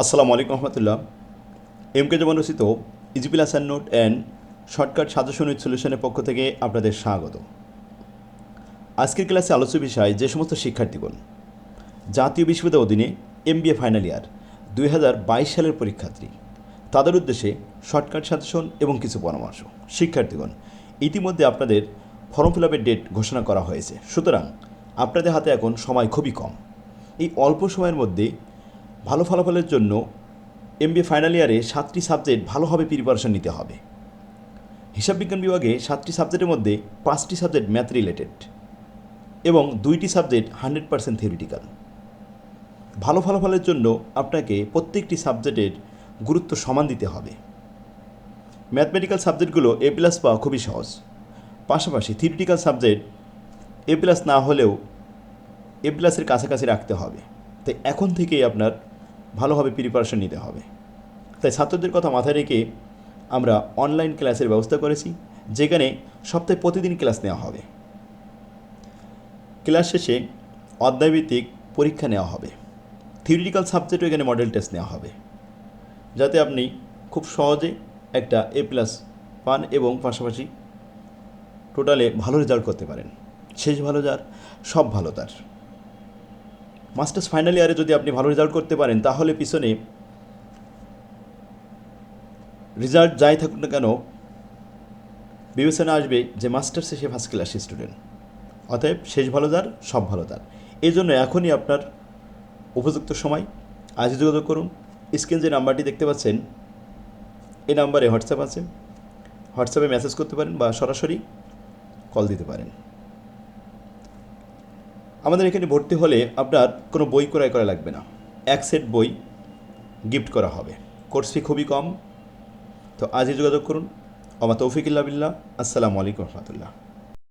আসসালামু আলাইকুম রহমতুল্লাহ। M K জমান রচিত ইজিপিল আসান note and shortcut suggestion with সলিউশনের পক্ষ থেকে আপনাদের স্বাগত। আজকের ক্লাসে আলোচ্য বিষয় যে সমস্ত শিক্ষার্থীগণ জাতীয় বিশ্ববিদ্যালয় অধীনে এমবিএ ফাইনাল ইয়ার দুই হাজার বাইশ সালের পরীক্ষার্থী, তাদের উদ্দেশ্যে শর্টকাট সাজেশন এবং কিছু পরামর্শ। শিক্ষার্থীগণ, ইতিমধ্যে আপনাদের ফর্ম ফিল আপের ডেট ঘোষণা করা হয়েছে। সুতরাং আপনাদের হাতে এখন সময় খুবই কম। এই অল্প সময়ের মধ্যে ভালো ফলাফলের জন্য এমবিএ ফাইনাল ইয়ারে সাতটি সাবজেক্ট ভালোভাবে প্রিপারেশন নিতে হবে। হিসাব বিজ্ঞান বিভাগে সাতটি সাবজেক্টের মধ্যে পাঁচটি সাবজেক্ট ম্যাথ রিলেটেড এবং দুইটি সাবজেক্ট হান্ড্রেড পার্সেন্ট থিওরিটিক্যাল ভালো ফলাফলের জন্য আপনাকে প্রত্যেকটি সাবজেক্টের গুরুত্ব সমান দিতে হবে। ম্যাথমেটিক্যাল সাবজেক্টগুলো এ প্লাস পাওয়া খুবই সহজ। পাশাপাশি থিওরিটিক্যাল সাবজেক্ট এ প্লাস না হলেও এ প্লাসের কাছাকাছি রাখতে হবে। তাই এখন থেকেই আপনার ভালোভাবে প্রিপারেশন নিতে হবে। তাই ছাত্রদের কথা মাথায় রেখে আমরা অনলাইন ক্লাসের ব্যবস্থা করেছি, যেখানে সপ্তাহে প্রতিদিন ক্লাস নেওয়া হবে। ক্লাস শেষে অধ্যায়ভিত্তিক পরীক্ষা নেওয়া হবে। থিওরিটিক্যাল সাবজেক্টও এখানে মডেল টেস্ট নেওয়া হবে। যাতে আপনি খুব সহজে একটা এ প্লাস পান এবং পাশাপাশি টোটালে ভালো রেজাল্ট করতে পারেন। শেষ ভালো যার, সব ভালো তার। মাস্টার্স ফাইনাল ইয়ারে যদি আপনি ভালো রেজাল্ট করতে পারেন, তাহলে পিছনে রেজাল্ট যাই থাকুক না কেন, বিবেচনা আসবে যে মাস্টার্সে সে ফার্স্ট ক্লাস স্টুডেন্ট অতএব শেষ ভালো যার সব ভালো তার। এই জন্য এখনই আপনার উপযুক্ত সময়, আজই যোগাযোগ করুন। স্ক্রিন যে নাম্বারটি দেখতে পাচ্ছেন, এই নাম্বারে হোয়াটসঅ্যাপ আছে। হোয়াটসঅ্যাপে মেসেজ করতে পারেন বা সরাসরি কল দিতে পারেন। আমাদের এখানে ভর্তি হলে আপনার কোনো বই ক্রয় করা লাগবে না। এক সেট বই গিফট করা হবে। কোর্স ফি খুবই কম। তো আজই যোগাযোগ করুন। অমা তৌফিকুল্লাহ বিল্লাহ। আসসালামু আলাইকুম রহমতুল্লাহ।